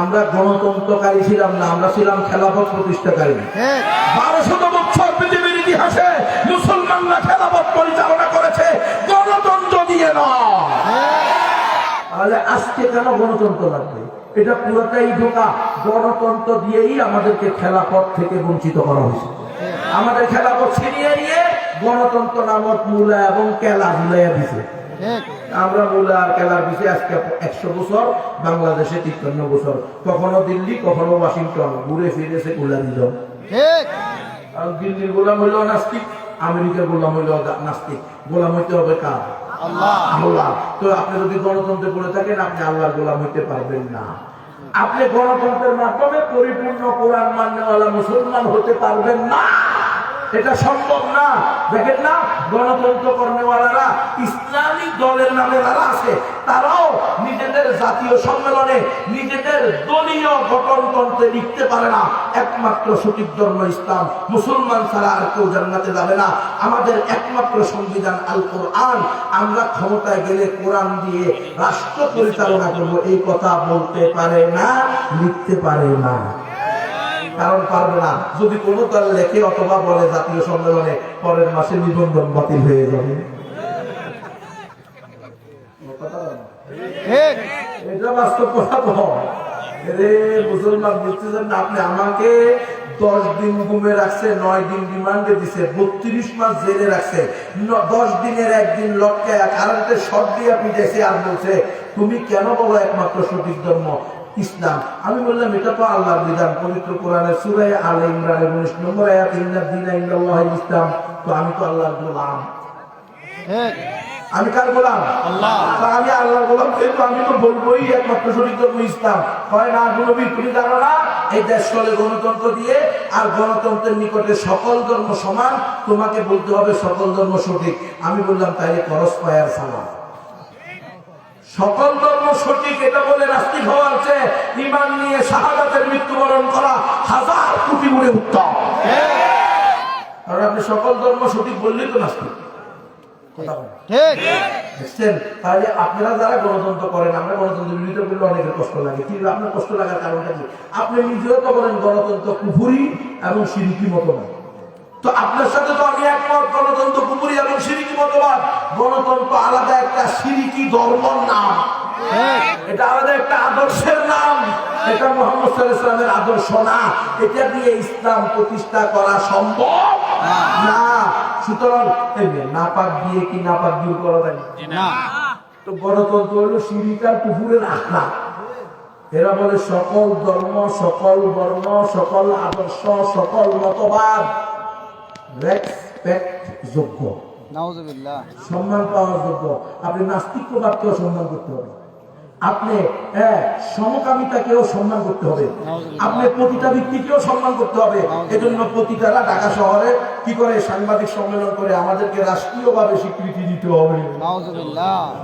আমরা গণতন্ত্রকারী ছিলাম না আমরা ছিলাম খেলাফত প্রতিষ্ঠাকারী। বারোশত বছর পৃথিবীর ইতিহাসে মুসলমানরা খেলাফত পরিচালনা করেছে গণতন্ত্র দিয়ে নয় তাহলে আজকে কেন গণতন্ত্র লাগবে? এটা পুরোটাই ঢোকা গণতন্ত্র দিয়েই আমাদেরকে খেলাপথ থেকে বঞ্চিত করা হয়েছে। আমাদের খেলাপথ ছিনিয়ে নিয়ে গণতন্ত্র নামক মূলা এবং কেলা ঝুলাইয়া দিছে আমরা পিছিয়ে আজকে একশো বছর বাংলাদেশে তিপ্পান্ন বছর। কখনো দিল্লি কখনো ওয়াশিংটন। ঘুরে গোলা দিল দিল্লির গোলাম হইল নাস্তিক আমেরিকার গোলাম হইল নাস্তিক। গোলাম হইতে হবে কার? আল্লাহ। তো আপনি যদি গণতন্ত্রে পড়ে থাকেন আপনি আল্লাহর গোলাম হইতে পারবেন না। আপনি গণতন্ত্রের মাধ্যমে পরিপূর্ণ কোরআন মান্যওয়ালা মুসলমান হতে পারবেন না। এটা সম্ভব না। দেখেন না গণতন্ত্র কর্মীওয়ালারা ইসলামিক দলের নামে যারা আছে, তারাও নিজেদের জাতীয় সম্মেলনে নিজেদের দলীয় গঠনতন্ত্রে লিখতে পারে না। একমাত্র সঠিক ধর্ম ইসলাম। মুসলমান ছাড়া আর কেউ জান্নাতে যাবে না। আমাদের একমাত্র সংবিধান আল কোরআন আমরা ক্ষমতায় গেলে কোরআন দিয়ে রাষ্ট্র পরিচালনা করব। এই কথা বলতে পারে না, লিখতে পারে না। কারণ পারবে না। যদি কোনো দল লেখে অথবা বলে জাতীয় সম্মেলনে পরের মাসে নিবন্ধন বাতিল হয়ে যাবে। এটা বাস্তব রে মুসলমান বুঝতেছেন না আপনি আমাকে দশ দিন ঘুমে রাখছে নয় দিন রিমান্ডে দিছে বত্রিশ মাস জেলে রাখছে। দশ দিনের একদিন কারেন্টের শর্ট দিয়ে পিটাইছে আর বলছে তুমি কেন বলো একমাত্র সঠিক ধর্ম? ইসলাম। আমি বললাম এটা তো আল্লাহর বিধান পবিত্র কোরআনে সুরাই আল ইমরানের উনিশ নম্বর আয়াত ইন্না দিনা ইল্লাল্লাহ ইসলাম। তো আমি তো আল্লাহর গোলাম। আমি কার গোলাম? আমি আল্লাহর গোলাম কিন্তু আমি তো বলবোই একমাত্র সঠিক ধর্ম ইসলাম। হয় না নবী তুমি জানো না এই দেশ চলে গণতন্ত্র দিয়ে আর গণতন্ত্রের নিকটে সকল ধর্ম সমান তোমাকে বলতে হবে সকল ধর্ম সঠিক। আমি বললাম তাইলে করস পায়ার সালাম। সকল ধর্ম সঠিক এটা বলে নাস্তিক হওয়ার চেয়ে ইমান নিয়ে শাহাদাতের মৃত্যুবরণ করা হাজার কোটি গুণে উত্তম। কারণ আপনি সকল ধর্ম সঠিক বললেই তো নাস্তিক। দেখছেন? তাহলে আপনারা যারা গণতন্ত্র করেন আমরা গণতন্ত্র বিরোধিতা করলে অনেকের কষ্ট লাগে। কিন্তু আপনার কষ্ট লাগার কারণটা কি? আপনি নিজেও তো বলেন গণতন্ত্র কুফুরি এবং সিরিকি মতো না তো আপনার সাথে তো একমত গণতন্ত্র কুপুরি এবং সিরিকি মতবাদ। গণতন্ত্র আলাদা একটা সিরিকি ধর্মর নাম। এটা আলাদা একটা আদর্শের নাম। এটা মোহাম্মদ ইসলামের আদর্শ না। এটা দিয়ে ইসলাম প্রতিষ্ঠা করা সম্ভব? না। সুতরাং নাপাক দিয়ে কি নাপাক দূর করা যায়? তো গণতন্ত্র হলো সিরিকার কুকুরের আখড়া। এরা বলে সকল ধর্ম সকল বর্ণ সকল আদর্শ সকল মতবাদ। রেসপেক্ট যোগ্য। সম্মান পাওয়ার যোগ্য। আপনি নাস্তিকবাদকেও সম্মান করতে হবে। আপনি সমকামিতাকেও সম্মান করতে হবে। আপনি প্রতিটা ব্যক্তিকেও সম্মান করতে হবে। এজন্য প্রতিটারা ঢাকা শহরে কি করে সাংবাদিক সম্মেলন করে আমাদেরকে রাষ্ট্রীয়ভাবে স্বীকৃতি দিতে হবে?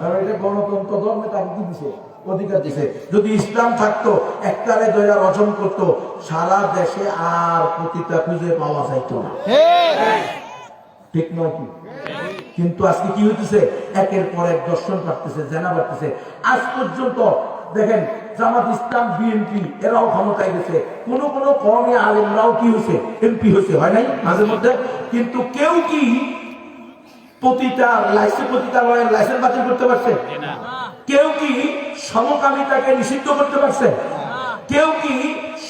কারণ এটা গণতন্ত্র ধর্মে তাকে দিছে অধিকার দিছে। যদি ইসলাম থাকতো একটারে দয়া অর্জন করতো সারা দেশে আর প্রতিটা খুঁজে পাওয়া যাইতো না। ঠিক নয় কি? কিন্তু আজকে কি হইতেছে? একের পর এক দর্শন পারতেছে জেনা পারতেছে আজ পর্যন্ত দেখেন জামাত ইসলাম বিএনপি এরাও ক্ষমতায় গেছে। কোন কোন কমে আলেমরাও কি হয়েছে এমপি হয়েছে হয় নাই? মাঝে মধ্যে। কিন্তু কেউ কি প্রতিটা লাইসেন্স প্রতিটা লাইসেন্স বাতিল করতে পারছে? কেউ কি সমকামিতাকে নিষিদ্ধ করতে পারছে? কেউ কি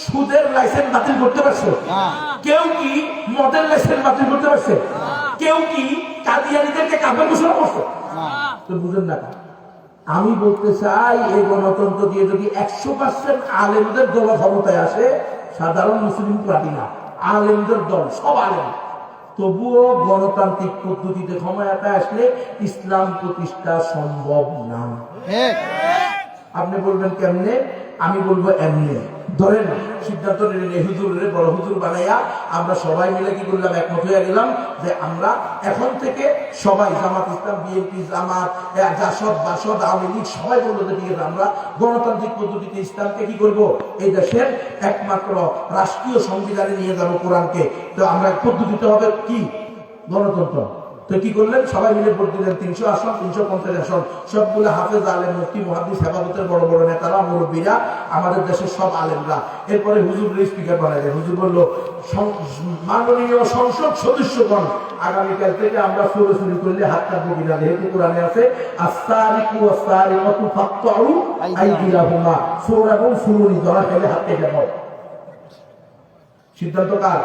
সুদের লাইসেন্স বাতিল করতে পারছে? কেউ কি মডেল লাইসেন্স বাতিল করতে পারছে? কেউ কি কাদিয়ানিদেরকে কাপড় ঘোষণা করছে? তো বুঝেন না। আমি বলতে চাই এই গণতন্ত্র দিয়ে যদি একশো পার্সেন্ট আলেমদের দল ক্ষমতায় আসে সাধারণ মুসলিম পার্টি না আলেমদের দল সব আলেম। তবুও গণতান্ত্রিক পদ্ধতিতে ক্ষমতায় আসলে ইসলাম প্রতিষ্ঠা সম্ভব না। আপনি বলবেন কেমনে? আমি বলব এমনি। ধরেন সিদ্ধান্ত নিলেন, এই হুজুরের বড় হুজুর বানাইয়া আমরা সবাই মিলে কি করলাম, একমত হয়ে গেলাম যে আমরা এখন থেকে সবাই জামাত ইসলাম, বিএনপি, জামাত জাসদ বাসদ, আওয়ামী লীগ, সবাই বলল যে ঠিক আছে, আমরা গণতান্ত্রিক পদ্ধতিতে ইসলামকে কি করব? এই দেশের একমাত্র রাষ্ট্রীয় সংবিধানে নিয়ে যাব কোরআনকে। তো আমরা পদ্ধতিতে হবে কি? গণতন্ত্র। তো কি করলেন? সবাই মিলে ভোট দিলেন। তিনশো আসন, তিনশো পঞ্চাশ আসন। সবগুলো হাফেজ, আলেম, মুফতি মহাদিস হেফাজতের বড় বড় নেতারা, মুরব্বীরা, আমাদের দেশের সব আলেমরা। এরপরে হুজুর স্পিকার বানালেন হুজুর বলল মাননীয় সংসদ সদস্যগণ, আগামীকাল থেকে আমরা চুরি করলে হাত কাটবো কিনা? যেহেতু কোরআনে আছে আস্তারিকু আস্তারিকু ফাক্তাউ আইদিলাহুমা। চোর এবং সুরুনি ধরা খেলে হাত কেটে দাও। সিদ্ধান্ত কার?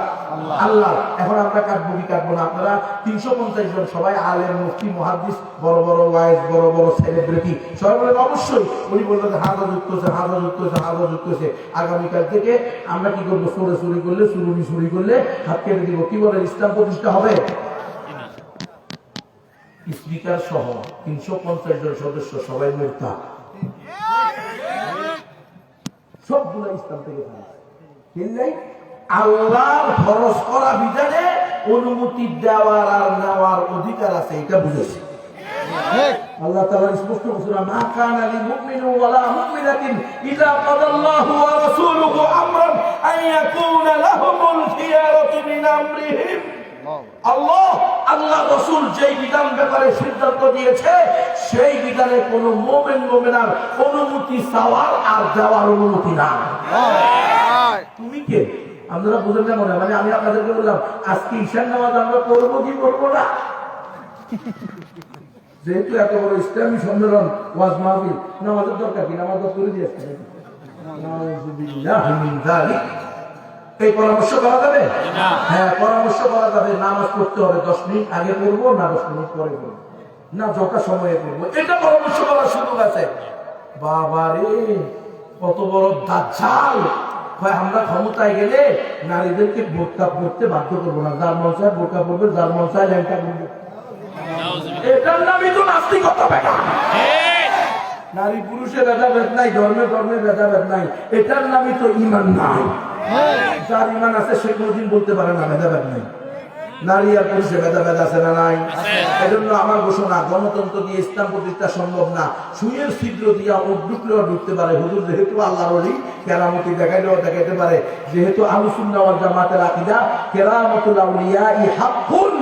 আল্লাহ। এখন আমরা কাটবো কি কাটবো না? আপনারা তিনশো পঞ্চাশ জন সবাই আলেম মুফতি মহাদিস বড় বড় ওয়াইজ বড় বড় সেলিব্রিটি সবাই বলেন অবশ্যই। উনি বললেন হাজা যুক্ত হয়েছে হাজা যুক্ত হয়েছে হাজা যুক্ত হয়েছে। আগামীকাল থেকে আমরা কি করব? চোরে চুরি করলে চুরুনি চুরি করলে হাত কেটে দিব। কি বলেন ইসলাম প্রতিষ্ঠা হবে? স্পিকার সহ তিনশো পঞ্চাশ জন সদস্য সবাই মোর্তা সবগুলো ইসলাম থেকে কিনলেই আল্লাহর খরচ করা বিধানে অনুমতি দেওয়ার আর নেওয়ার অধিকার আছে এটা বুঝেছি। আল্লাহ তাআলা স্পষ্ট বলছেন মা কানা লিল মুমিনি ওয়ালা মুমিনাতিন ইযা কাদাল্লাহু ওয়া রাসূলুহু আমরান আন ইয়াকুনা লাহুমুল খিয়ারাতু মিন আমরিহিম। আল্লাহ আল্লাহ রসুল যেই বিধান ব্যাপারে সিদ্ধান্ত দিয়েছে সেই বিধানে কোন মোমেন মোমেনার অনুমতি চাওয়ার আর দেওয়ার অনুমতি না তুমি কে? আপনারা বুঝেন না মনে মানে আমি আপনাদেরকে বললাম, আজকে ঈশান নামাজ আমরা করব কি করব না? যেহেতু এত বড় ইসলামী সম্মেলন, ওয়াজ মাহফিল, নামাজের দরকার কি? নামাজ করে দিয়েছে। এই পরামর্শ করা যাবে? হ্যাঁ পরামর্শ করা যাবে। নামাজ পড়তে হবে দশ মিনিট আগে পড়ব, না দশ মিনিট পরে পড়ব। না, যথা সময়ে পড়ব। এটা পরামর্শ করার সুযোগ আছে। বাবা রে কত বড় দাজ্জাল! হয়, আমরা ক্ষমতায় গেলে নারীদেরকে বোরকা পড়তে বাধ্য করব না। যার চায় বোরকা পড়বে, যার চায় ল্যাংটা পড়বে। এটার নামই তো নাস্তিকতা বেটা নারী পুরুষের ভেদাভেদ নাই, ধর্মে ধর্মে ভেদাভেদ নাই। এটার নামই তো ইমান নাই। যার ইমান আছে, সে কোনদিন বলতে পারে না, ভেদাভেদ নাই। নারী আর পুরুষের ভেদাভেদ আছে না নাই? এজন্য আমার ঘোষণা গণতন্ত্র দিয়ে ইসলাম প্রতিষ্ঠা সম্ভব না। সুয়ের ছিদ্র দিয়া উঠ ঢুকলেও ঢুকতে পারে। হুজুর যেহেতু আল্লাহর অলি কেরামতি দেখাইলেও দেখাইতে পারে। যেহেতু ওয়াল জামাতের আকিদা কেরামতুল আউলিয়া ই হাক্কুন।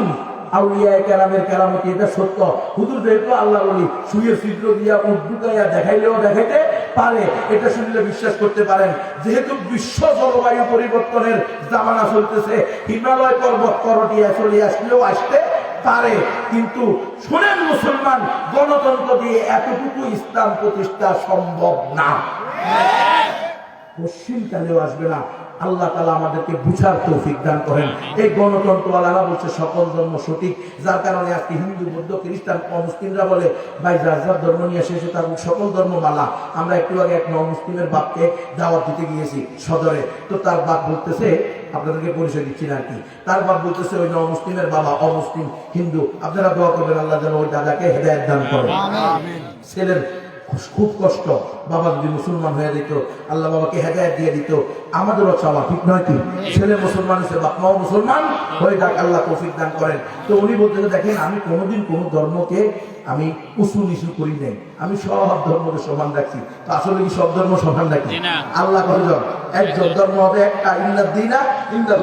আউলিয়া কেরামের কেরামতি এটা সত্য। হুজুর যেহেতু আল্লাহ বলি সুয়ের ছিদ্র দিয়া দেখাইলেও দেখাইতে পারে এটা শুনলে বিশ্বাস করতে পারেন। যেহেতু বিশ্ব জলবায়ু পরিবর্তনের জামানা চলতেছে হিমালয় পর্বত করটিয়া চলে আসলেও আসতে পারে। কিন্তু শোনেন মুসলমান গণতন্ত্র দিয়ে এতটুকু ইসলাম প্রতিষ্ঠা সম্ভব না। পশ্চিমকালেও আসবে না আল্লাহ তালা আমাদেরকে বুঝার তৌফিক দান করেন। এই গণতন্ত্রওয়ালারা বলছে সকল ধর্ম সঠিক। যার কারণে আজকে হিন্দু বৌদ্ধ খ্রিস্টান অমুসলিমরা বলে ভাই যার যার ধর্ম নিয়ে এসেছে তার সকল ধর্ম মালা আমরা একটু আগে এক মুসলিমের বাপকে দাওয়াত দিতে গিয়েছি সদরে। তো তার বাপ বলতেছে আপনাদেরকে পরিচয় দিচ্ছি না কি। তার বাপ বলতেছে ওই মুসলিমের বাবা অমুসলিম হিন্দু। আপনারা দোয়া করবেন আল্লাহ যেন ওই দাদাকে হেদায়ত দান করেন। ছেলের খুব কষ্ট। বাবা যদি মুসলমান হয়ে যেত, আল্লাহ বাবাকে হেদায়ত দিয়ে দিত, আমাদেরও চাওয়া ঠিক নয় কি? ছেলে মুসলমান হয়েছে বাপ মাও মুসলমান। হয়ে যাক, আল্লাহ তৌফিক দান করেন। তো উনি বলতে দেখেন, আমি কোনোদিন কোনো ধর্মকে আমি উঁচু নিচু করি নাই। আমি সব ধর্মকে সমান রাখছি। তো আসলে কি সব ধর্ম সমান রাখি আল্লাহ কয়জন একজন ধর্ম হবে একটা ইন্দার দিই না ইন্দার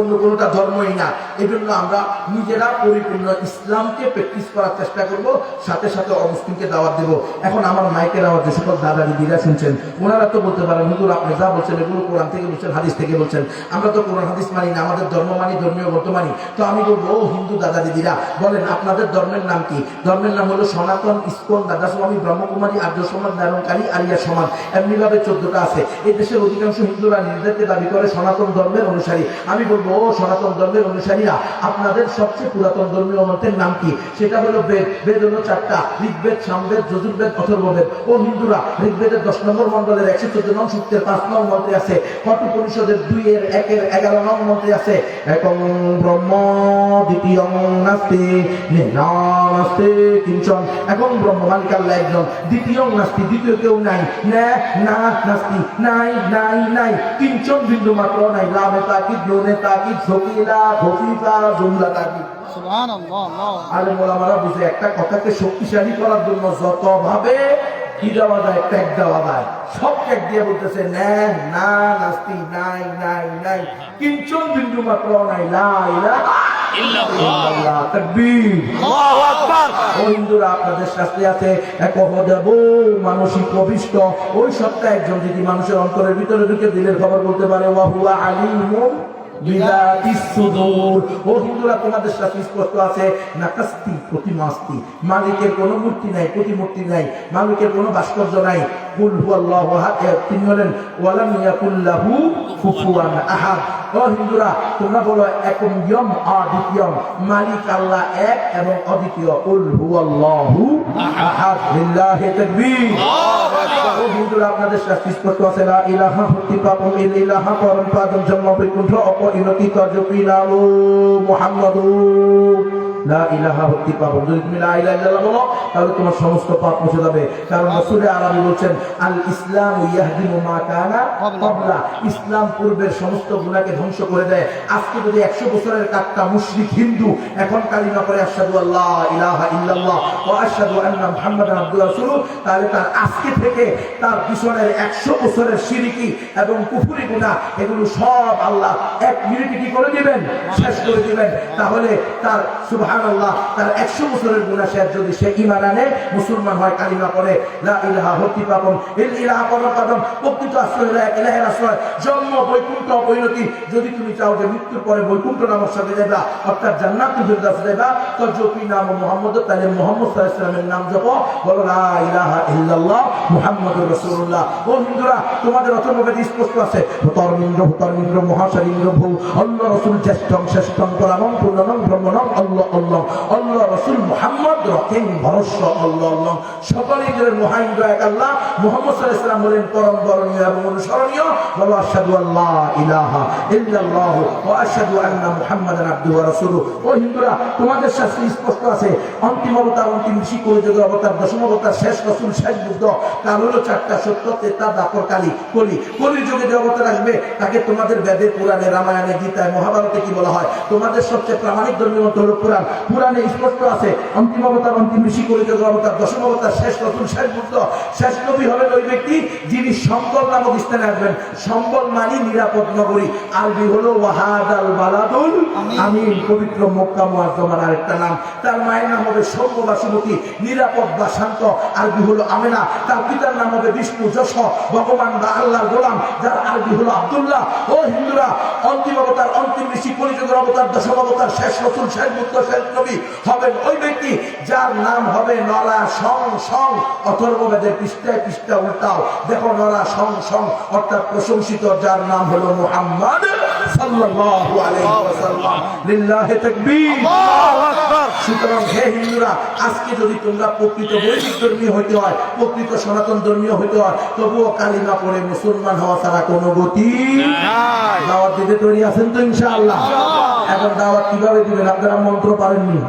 অন্য কোনোটা ধর্মই না। এই জন্য আমরা নিজেরা পরিপূর্ণ ইসলামকে প্র্যাকটিস করার চেষ্টা করব সাথে সাথে অমুসলিমকে দাওয়াত দেব। এখন আমার মাইকের আওয়াজ যে সকল দাদা দিদিরা শুনছেন ওনারা তো বলতে পারেন হুজুর আপনি যা বলছেন এগুলো কোরআন থেকে বলছেন হাদিস থেকে বলছেন। আমরা তো কোরআন হাদিস মানি না আমাদের ধর্ম মানি ধর্মীয় গ্রন্থ মানি। তো আমি বলব ও হিন্দু দাদা দিদিরা বলেন আপনাদের ধর্মের নাম কি? ধর্মের নাম হলো সনাতন ইস্কন দাদা স্বামী, ব্রহ্মকুমারী, আর্য সমাজ নারায়ণকারী আরিয়া সমাজ। এমনিভাবে চোদ্দটা আছে। এই দেশের অধিকাংশ হিন্দুরা নিজেদেরকে দাবি করে সনাতন ধর্মের অনুসারী। আমি বলব, ও সনাতন ধর্মের অনুসারীরা, আপনাদের সবচেয়ে পুরাতন ধর্মীয় মন্ত্রের নাম কি? সেটা হলো বেদ। বেদ হলো চারটা। ঋগ্বেদ, সামবেদ, যজুর্বেদ, অথর্ববেদ। ও হিন্দুরা ঋগ্বেদের দশ নম্বর মন্ডলের একশো চোদ্দ নং সূত্রের পাঁচ নং মন্ত্রে আছে কত পরিষদের দুই এর একের এগারো নং মন্ত্রে আছে, একং ব্রহ্ম দ্বিতীয় নাস্তি নাস্তি কিঞ্চন এখন ব্রহ্ম মালিক আল্লাহ একজন। দ্বিতীয় নাস্তি দ্বিতীয় কেউ নাই। না না নাস্তি নাই নাই নাই। তিনজন বিন্দু মাত্র নাই। লাভে তাকিদ লোনে তাকিদ ঝকিলা ভকিফা জুমলা তাকিদ আর মোলামারা বুঝে একটা কথাকে শক্তিশালী করার জন্য যত ভাবে কি দেওয়া যায়? ট্যাগ দেওয়া যায়। সব ট্যাগ দিয়ে বলতেছে নেন না নাস্তি নাই নাই নাই। কিঞ্চন বিন্দু মাত্র নাই লাই আপনাদের শাস্তি আছে। এক মানসিক প্রবিষ্ট। ওই সপ্তাহে একজন যদি মানুষের অন্তরের ভিতরে ঢুকে দিলের খবর বলতে পারে ওয়াহুয়া। মালিকের কোনো মূর্তি নাই, প্রতিমূর্তি নাই, মালিকের কোনো ভাস্কর্য নাই। কুল হুয়াল্লাহু তিনি হলেন, ওয়ালাম ইয়াকুল্লাহু কুফুয়ান আহাদ। ও হিন্দুরা, তোমরা বলো, একম ইয়ম অদ্বিতীয়ম মালিক আল্লাহ এক এবং অদ্বিতীয়। কুল হুয়াল্লাহু আহাদ, লিল্লাহি হিন্দুরা আপনাদের শাস্তি স্পষ্ট আছে। লা ইলাহা হত্যি পাপম ইল ইলাহা পরম পাদম জন্ম বৈকুণ্ঠ অপরিণতি কার্যপি নাম মুহাম্মাদু আজকে যদি 100 বছরের কাটটা মুশরিক, হিন্দু, এখন কালিমা করে আশহাদু আল্লাহ ইলাহা ইল্লাল্লাহ ওয়া আশহাদু আন্না মুহাম্মাদান আবদুহু ওয়া তাহলে তার আজকে থেকে তার পিছনের 100 বছরের শিরকি এবং কুফরি গুনাহ, এগুলো সব আল্লাহ এক মিনিটে কি করে দিবেন? শেষ করে দিবেন। তাহলে তার সুবহানাল্লাহ, তার 100 বছরের গুনাহ শেষ যদি পরম তুমি চাও যে মৃত্যুর পরে বৈকুণ্ঠ নামের সাথে যাবা অর্থাৎ জান্নাতুল ফিরদাউস যাবা তো নাম মুহাম্মদ, তাহলে মুহাম্মদ নাম জপো, বলো লা ইলাহা ইল্লাল্লাহ মুহাম্মাদুর রাসূলুল্লাহ। ও হিন্দুরা, তোমাদের অথর্ববেদে স্পষ্ট আছে ধর্মেন্দ্র ধর্মেন্দ্র মহাশালীন্দ্র ভূ আল্লাহ রাসূল জ্যেষ্ঠম শ্রেষ্ঠম পরমম পূর্ণম ব্রহ্মণম আল্লাহ আল্লাহ আল্লাহ রাসূল মুহাম্মদ রকেন ভরস্য আল্লাহ আল্লাহ। সকলেই দিলেন মহাইন্দ্র এক আল্লাহ। মুহাম্মদ সাল্লাল্লাহু আলাইহি ওয়াসাল্লাম বলেন, পরম বরণীয় এবং অনুসরণীয়। বলো, আশহাদু আল্লাহ ইলাহা ইল্লাল্লাহ ওয়া আশহাদু আন্না মুহাম্মাদান আবদুহু ওয়া রাসূলুহু। ও হিন্দুরা, তোমাদের শাস্ত্রে স্পষ্ট আছে, অন্তিম অবতার, অন্তিম ঋষি কলিযুগের অবতার, দশম অবতার, শেষ রসুল, শেষ বুদ্ধ। কাল হলো চারটা সত্য, তেতা, দাপর, কালী, কলি। কলির যুগে যে অবতার আসবে, তাকে তোমাদের বেদে, পুরাণে, রামায়ণে, গীতায়, মহাভারতে কি বলা হয়? তোমাদের সবচেয়ে প্রামাণিক ধর্মীয় মত হলো পুরাণ। পুরাণে স্পষ্ট আছে অন্তিম অবতার অন্তিম ঋষি কলিযুগের অবতার দশম অবতার শেষ রসুল শেষ বুদ্ধ শেষ নবী হলেন ওই ব্যক্তি যিনি সম্বল নামক স্থানে আসবেন। সম্বল মানি নিরাপদ নগরী। আরবি হলো ওয়াহাদ আল বালাদুল আমিন। পবিত্র মক্কা মুআজ্জমার আরেকটা নাম। তার মায়ের নাম হবে সৌম্য বাসুমতী নিরাপদ বা শান্ত। আরবি হলো আমেনা। তার পিতার নাম হবে বিষ্ণু যশ ভগবান বা আল্লাহর গোলাম। যার আরবি হলো আব্দুল্লাহ। ও হিন্দুরা অন্তিম অবতার অন্তিম ঋষি কলিযুগের অবতার দশম অবতার শেষ রসুল শেষ মুক্ত শেষ নবী হবেন ওই ব্যক্তি যার নাম হবে নলা সং সং অথর্ববেদের পৃষ্ঠায় পৃষ্ঠা উল্টাও। দেখো নলা সং সং অর্থাৎ প্রশংসিত, যার নাম হলো মুহাম্মদ সাল্লাল্লাহু আলাইহি ওয়াসাল্লাম। লিল্লাহি তাকবীর। সুতরাং হে হিন্দুরা আজকে যদি তোমরা প্রকৃত বৈদিক ধর্মীয় হইতে হয় প্রকৃত সনাতন ধর্মীয় হইতে হয় তবুও কালিমা পড়ে মুসলমান হওয়া ছাড়া কোনো গতি দাওয়াত দিতে তৈরি আছেন তো ইনশাআল্লাহ। এখন দাওয়াত কীভাবে দিবেন? আপনারা মন্ত্র পারেননি?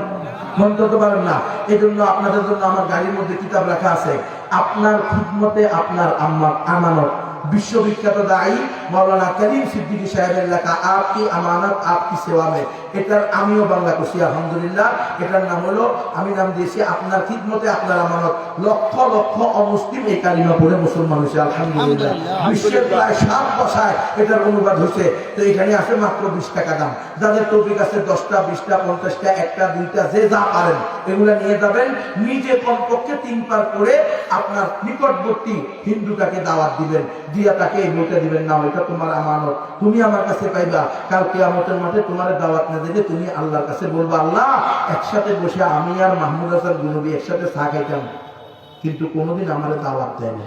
মন্ত্র তো পারেন না। এই জন্য আপনাদের জন্য আমার গাড়ির মধ্যে কিতাব রাখা আছে আপনার খিদমতে আপনার আম্মার আমানত। বিশ্ববিখ্যাত দায়ী মৌলানা করিম সিদ্দিকী সাহেবের লেখা আপকি আমানত আপকি সেবা মে এটার আমিও বাংলা করছি আলহামদুলিল্লাহ। এটার নাম হলো আমি নাম দিয়েছি আপনার খিদমতে আপনার আমানত। লক্ষ লক্ষ অমুসলিম এই কালিমা পড়ে মুসলমান হয়েছে আলহামদুলিল্লাহ। বিশ্বের প্রায় সাত ভাষায় এটার অনুবাদ হয়েছে। তো এখানে আছে মাত্র বিশ টাকা দাম। যাদের টপিক আছে দশটা বিশটা পঞ্চাশটা একটা দুইটা যে যা পারেন এগুলা নিয়ে যাবেন। নিজে কমপক্ষে তিন পার করে আপনার নিকটবর্তী হিন্দুটাকে দাওয়াত দিবেন দিয়া তাকে এই বইটা দিবেন না এটা তোমার আমানত। তুমি আমার কাছে পাইবা। কাল কেয়ামতের মাঠে তোমার দাওয়াত না দিলে তুমি আল্লাহর কাছে বলব, আল্লাহ, একসাথে বসে আমি আর মাহমুদ হাসান গুনবি একসাথে চা খাইতাম। কিন্তু কোনোদিন আমার দাওয়াত দেয় না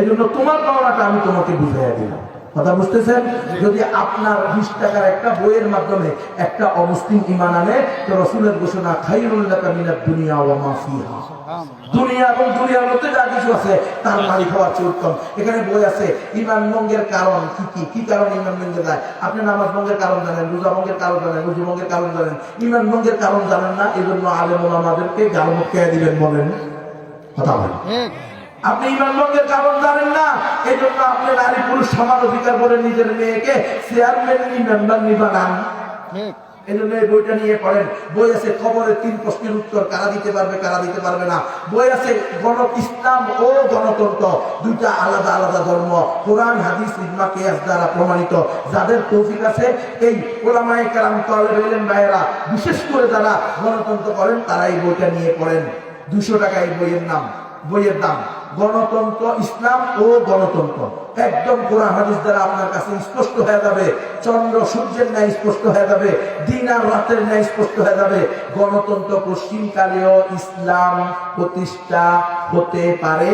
এই জন্য তোমার পাওনাটা আমি তোমাকে বুঝাইয়া দিলাম। কথা বুঝতেছেন? যদি আপনার বিশ টাকার একটা বইয়ের মাধ্যমে একটা অমুসলিম ইমান আনে, তো রসুলের ঘোষণা খাইরুল্লাহ দুনিয়া চেয়ে উত্তম। এখানে বই আছে ইমান কারণ কি কি? কি কারণ ইমান আপনি নামাজ কারণ কারণ কারণ জানেন। ইমান কারণ জানেন না এই জন্য আমাদেরকে গালমুখ খেয়ে দিবেন বলেন কথা বলেন। আপনি ইমান ভঙ্গের কারণ জানেন না। এই জন্য আপনি নারী পুরুষ সমান অধিকার বলে নিজের মেয়েকে চেয়ারম্যান মেম্বার এই জন্য এই বইটা নিয়ে পড়েন। বই আছে খবরের তিন প্রশ্নের উত্তর কারা দিতে পারবে কারা দিতে পারবে না। বই আছে গণ ইসলাম ও গণতন্ত্র দুইটা আলাদা আলাদা ধর্ম। কোরআন হাদিস ইজমা কেয়াস দ্বারা প্রমাণিত। যাদের তৌফিক আছে এই ওলামায়ে কালাম ভাইয়েরা বিশেষ করে যারা গণতন্ত্র করেন তারা এই বইটা নিয়ে পড়েন। দুশো টাকা এই বইয়ের নাম। বইয়ের দাম। গণতন্ত্র ইসলাম ও গণতন্ত্র। একদম কোরআন হাদিস দ্বারা আপনার কাছে স্পষ্ট হয়ে যাবে। চন্দ্র সূর্যের ন্যায় স্পষ্ট হয়ে যাবে। দিন আর রাতের ন্যায় স্পষ্ট হয়ে যাবে। গণতন্ত্র পশ্চিমকালেও ইসলাম প্রতিষ্ঠা হতে পারে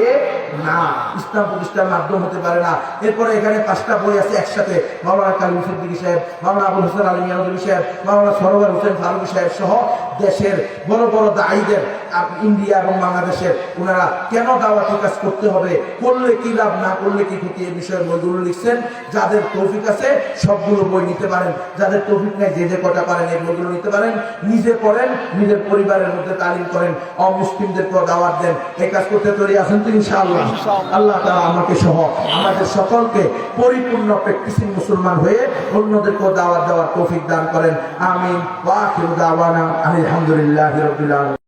না। ইসলাম প্রতিষ্ঠার মাধ্যম হতে পারে না। এরপরে এখানে পাঁচটা বই আছে একসাথে। মাওলানা কালিম সিদ্দিকী সাহেব, মাওলানা আবুল হোসেন আলী মিয়ানুদ্দিন সাহেব, মাওলানা সরোয়ার হোসেন ফারুকি সাহেব সহ দেশের বড় বড় দায়ীদের ইন্ডিয়া এবং বাংলাদেশের ওনারা কেন দাওয়াতি কাজ করতে হবে করলে কি লাভ না করলে কি ক্ষতি এই বিষয়ে বইগুলো লিখছেন। যাদের তৌফিক আছে সবগুলো বই নিতে পারেন। যাদের তৌফিক নেই যে যে কটা পারেন এই বইগুলো নিতে পারেন। নিজে পড়েন নিজের পরিবারের মধ্যে তালিম করেন অমুসলিমদেরকেও দাওয়াত দেন। এই কাজ করতে তৈরি আছেন তো ইনশাআল্লাহ। আল্লাহ তাআলা আমাকে সহ আমাদের সকলকে পরিপূর্ণ প্র্যাকটিসিং মুসলমান হয়ে অন্যদেরকেও দাওয়াত দেওয়ার তৌফিক দান করেন। আমিন। ওয়া আখিরু দাওয়ানা আলহামদুলিল্লাহি আলামিন।